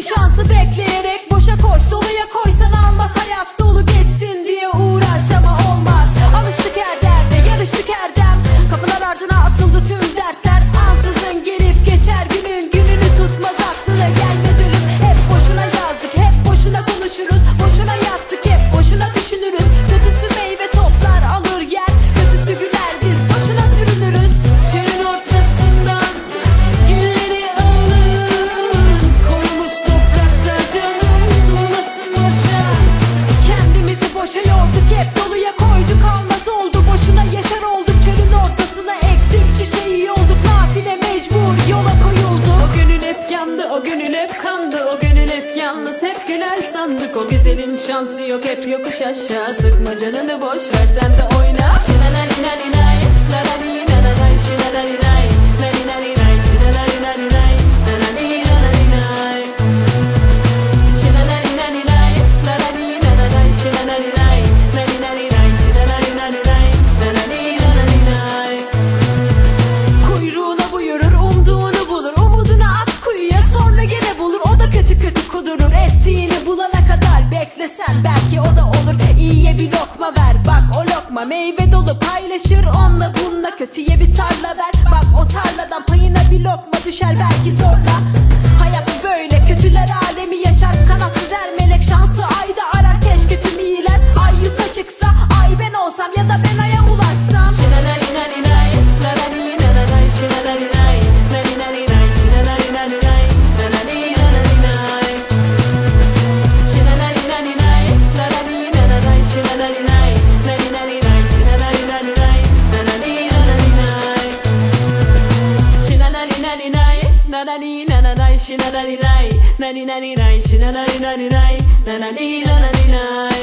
sem chance. hep kandı O gönül hep yalnız hep güler sandık. O güzelin şansı yok hep yokuş aşağı. Sıkma canını boş ver sen de oyna. Şinanay inay inay Laray inay inay Şinanay. inay o lokma meyve dolu paylaşır Onunla bununla. Kötüye bir tarla ver. Bak o tarladan payına bir lokma düşer. Belki sonra ななにななないしななにない。なになにないしななになにない。ななにななにない。